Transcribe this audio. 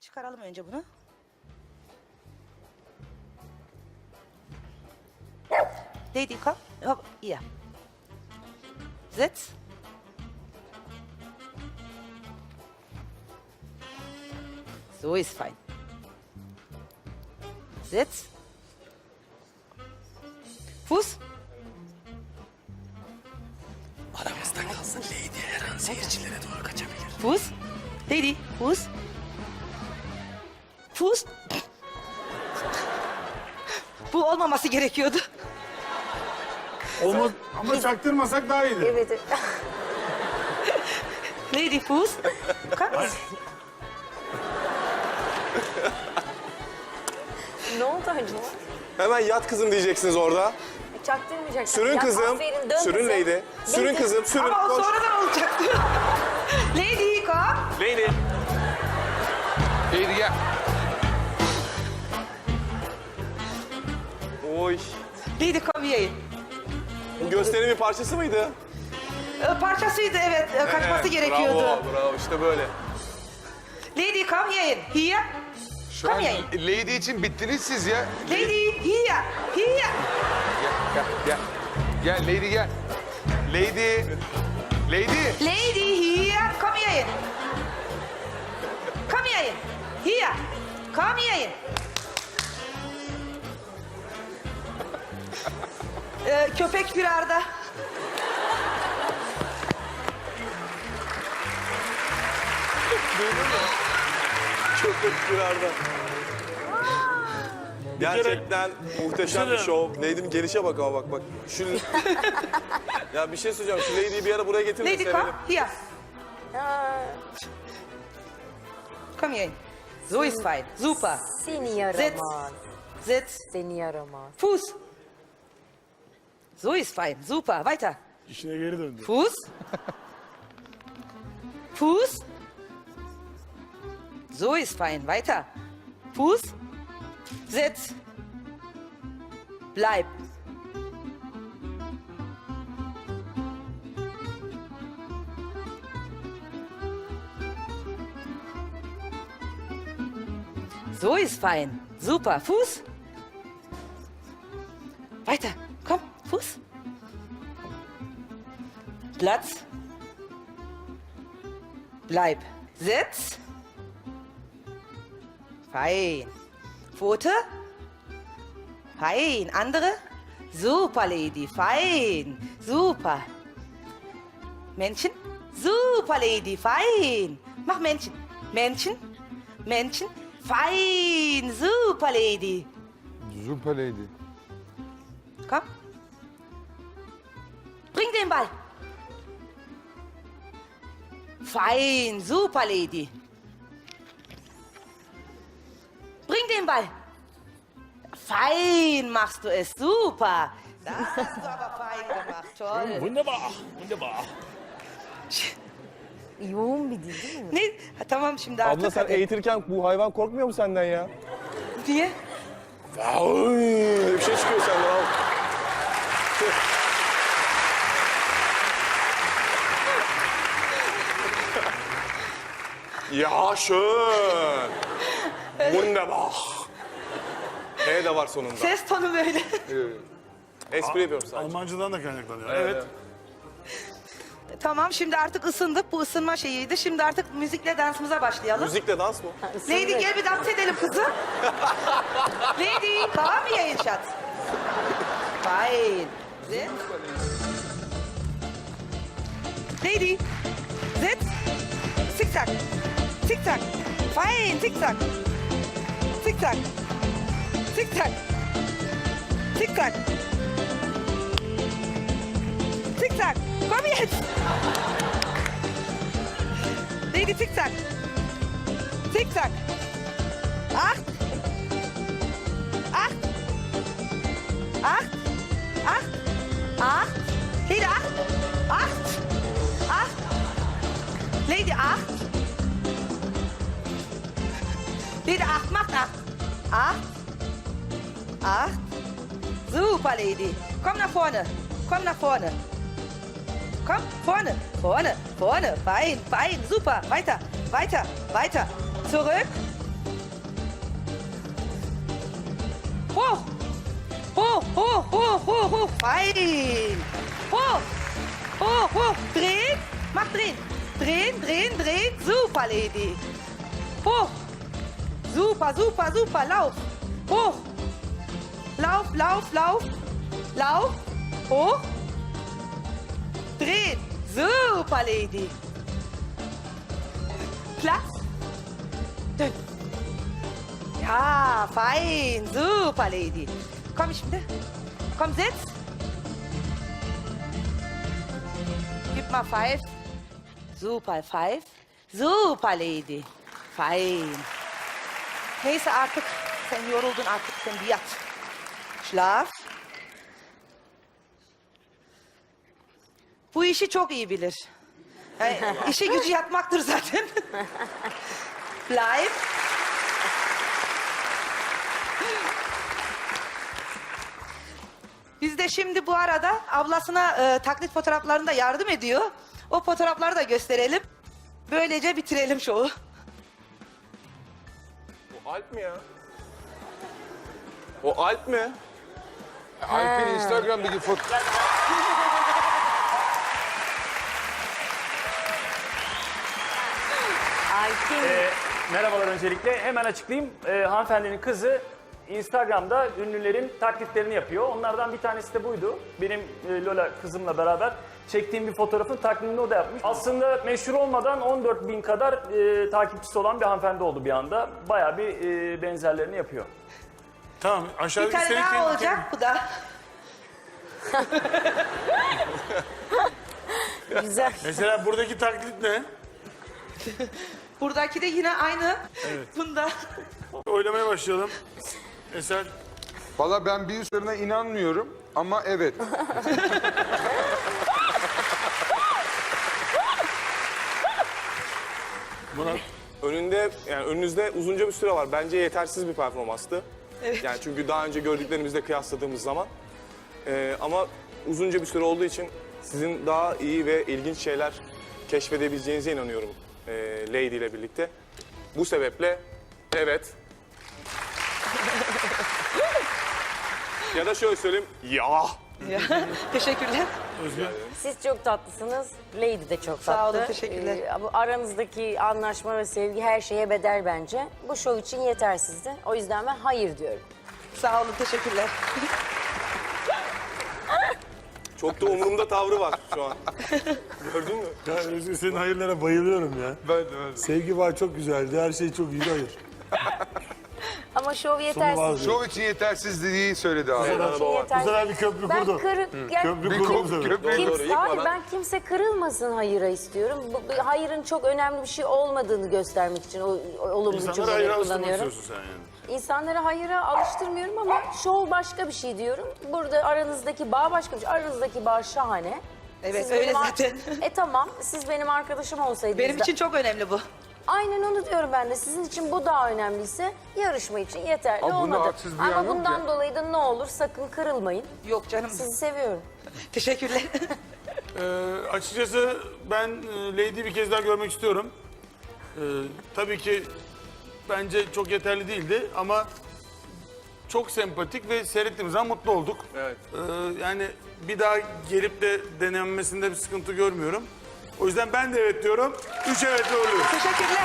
çıkaralım önce bunu. Lady, komm. Hopp, hier. Sitz. So ist fein. Sitz. Fuß. Aramızda kalsın Lady her an seyircilere doğru kaçabilir. Fuß. Lady, Fuß. Fuß. Bu olmaması gerekiyordu. Olmaz ama çaktırmasak daha iyiydi. Evet. Lady, Fuß. Komm. ne oldu acaba? Hemen yat kızım diyeceksiniz orada. Çaktırmayacak. Sürün Ya kızım. aferin, dön Sürün kızım. Lady. Sürün Lady. kızım. Sürün. Ama o Koş. sonradan olacaktı. Lady, komm. Lady. Lady gel. Oy. Lady, hier. Bu gösterinin bir parçası mıydı? Ee, Parçasıydı evet. Ee, Kaçması Evet, gerekiyordu. Bravo, bravo. İşte böyle. Lady, hier. Hier. Şu an hier. Lady için bittiniz siz ya. Lady, hier. Hier. Gel, gel, gel. Gel Lady gel. Lady. Lady. Lady, hier. Komm hier hin. Komm Ee, köpek bir arada. Köpek kırarda. Gerçekten muhteşem bir şov. Lady'nin gelişe bak ama bak bak. Şu... ya bir şey söyleyeceğim. Şu Lady'yi bir ara buraya getirin de Lady, sevelim. Hier. Aa, Komm hier hin. So ist fein. Super. seni yaramaz. Sitz. Seni yaramaz. Fuß. So ist fein. Super. Weiter. İşine geri döndü. Fuß. Fuß. So ist fein. Weiter. Fuß. Sitz. Bleib. So ist fein. Super. Fuß. Weiter. Fuß. Platz. Bleib. Sitz. Fein. Pfote. Fein. Andere. Super, Lady. Fein. Super. Männchen. Super, Lady. Fein. Mach Männchen. Männchen. Männchen. Fein. Super, Lady. Super Lady. Komm. Bring den Ball. Fein, super Lady. Bring den Ball. Fein machst du es, super. Das hast du aber fein gemacht, toll. Wunderbar, wunderbar. Yoğun bir dil değil mi? Ne? Ha, tamam şimdi artık. Abla sen hadi. eğitirken bu hayvan korkmuyor mu senden ya? Niye? Ay, bir şey çıkıyor senden al. Ya schön. Wunderbar. E de var sonunda. Ses tonu böyle. Espri yapıyorum sadece. Almancadan da kaynaklanıyor. Evet. tamam şimdi artık ısındık. Bu ısınma şeyiydi. Şimdi artık müzikle dansımıza başlayalım. Müzikle dans mı? Lady gel bir dans edelim kızım. Lady, komm hier, Schatz. Fein. Sitz. Lady, sitz. Zickzack. Zickzack. Fein, zickzack. Zickzack. Zickzack. Zickzack. Zickzack. Komm jetzt. Lady, zickzack. Zickzack. Acht. Acht. Acht. Acht. Acht. Lady. Acht. Acht. Lady, acht. Wieder acht, macht acht. Acht. Acht. Super, Lady. Komm nach vorne. Komm nach vorne. Komm, vorne, vorne, vorne. Bein, Bein. Super. Weiter, weiter, weiter. Zurück. Hoch. Hoch, hoch, hoch, hoch, hoch. Fein. Hoch. Hoch, hoch. Drehen. Mach drehen. Drehen, drehen, drehen. Super, Lady. Hoch. Super, super, super. Lauf. Hoch. Lauf, lauf, lauf. Lauf. Hoch. Drehen. Super, Lady. Platz. Dön. Ja, fein. Super, Lady. Komm şimdi. Komm, sitz. Gib mal Five. Super, Five. Super, Lady. Fein. Neyse artık. Sen yoruldun artık. Sen bir yat. Schlaf. Bu işi çok iyi bilir. Yani işi gücü yatmaktır zaten. Bleib. Biz de şimdi bu arada ablasına e, taklit fotoğraflarında yardım ediyor. O fotoğrafları da gösterelim. Böylece bitirelim şovu. Alp mi ya? O Alp mi? Alp'in Instagram'daki foto... Alp'in Ee, merhabalar öncelikle. Hemen açıklayayım. Ee, hanımefendinin kızı Instagram'da ünlülerin taklitlerini yapıyor. Onlardan bir tanesi de buydu. Benim e, Lola kızımla beraber çektiğim bir fotoğrafın taklidini o da yapmış. Aslında meşhur olmadan 14 bin kadar e, takipçisi olan bir hanımefendi oldu bir anda. Bayağı bir e, benzerlerini yapıyor. Tamam Bir aşağıdaki tane senin daha olacak bu da. güzel. Mesela buradaki taklit ne? Buradaki de yine aynı. Bunda. Oylamaya başlayalım. Eser. Valla ben bir üzerine inanmıyorum ama evet. Murat. Önünde yani önünüzde uzunca bir süre var. Bence yetersiz bir performanstı. Evet. Yani çünkü daha önce gördüklerimizle kıyasladığımız zaman. Ee, ama uzunca bir süre olduğu için sizin daha iyi ve ilginç şeyler keşfedebileceğinize inanıyorum e, Lady ile birlikte. Bu sebeple evet. ya da şöyle söyleyeyim. Ya. Teşekkürler. Siz çok tatlısınız. Lady de çok tatlı. Sağ olun, teşekkürler. Ee, bu aranızdaki anlaşma ve sevgi her şeye bedel bence. Bu şov için yetersizdi. O yüzden ben hayır diyorum. Sağ olun, teşekkürler. Çok da umurumda tavrı var şu an. Gördün mü? Ya senin hayırlara bayılıyorum ya. Ben de ben de. Sevgi var çok güzeldi. Her şey çok iyiydi hayır. Ama şov yetersiz. Şov için yetersizliği söyledi abi. Var. Bu sefer bir köprü Ben kurdu. kırık... Yani Köprü Bir kurdu bu sefer. köprü. Doğru, Kimse, hayır Yıkmadan. ben kimse kırılmasın hayıra istiyorum. Bu, bu hayırın çok önemli bir şey olmadığını göstermek için o, o olumlu İnsanlara cümleleri alıştırmak kullanıyorum. istiyorsun sen yani. İnsanları hayıra alıştırmıyorum ama şov başka bir şey diyorum. Burada aranızdaki bağ başka bir şey. Aranızdaki bağ şahane. Evet, öyle benim ar- zaten. E tamam siz benim arkadaşım olsaydınız Benim da- için çok önemli bu. Aynen onu diyorum ben de. Sizin için bu daha önemliyse yarışma için yeterli Ama bunda olmadı. haksız bir Ama yok bundan ya. dolayı da ne olur sakın kırılmayın. Yok canım. Sizi seviyorum. Teşekkürler. Ee, açıkçası ben e, Lady'yi bir kez daha görmek istiyorum. Ee, tabii ki bence çok yeterli değildi ama çok sempatik ve seyrettiğimiz zaman mutlu olduk. Evet. Ee, yani bir daha gelip de denenmesinde bir sıkıntı görmüyorum. O yüzden ben de evet diyorum. Üç evetle oluyor. Teşekkürler.